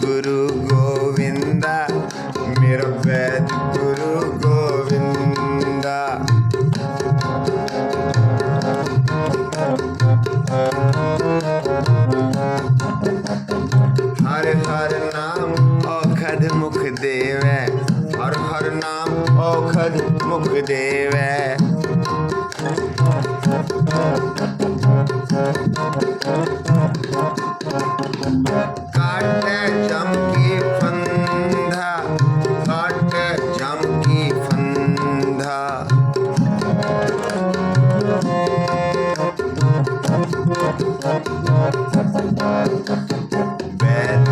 ਗੁਰੂ ਗੋਵਿੰਦਾ, ਮੇਰਾ ਵੈਦ ਗੁਰੂ ਗੋਵਿੰਦਾ। ਹਰ ਹਰ ਨਾਮ ਔਖਦ ਮੁਖ ਦੇਵੈ, ਹਰ ਹਰ ਨਾਮ ਔਖਦ ਮੁਖ ਦੇਵੈ। Bad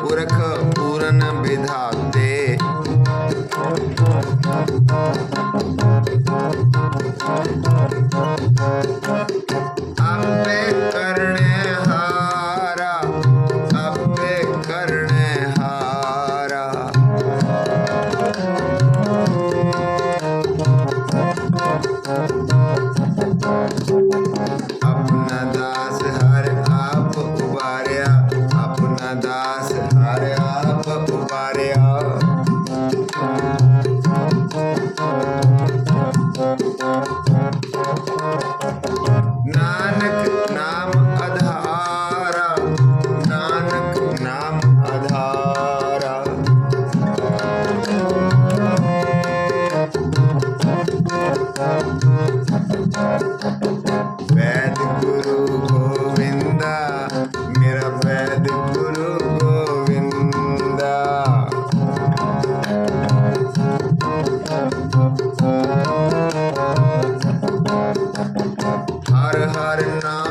ਪੁਰਖ ਪੂਰਨ ਵਿਧਾਤੇ। ਆਪੇ ਵੈਦ ਗੁਰੂ ਗੋਵਿੰਦਾ ਮੇਰਾ ਵੈਦ ਗੁਰੂ ਗੋਵਿੰਦਾ ਹਰ ਹਰ ਨਾਮ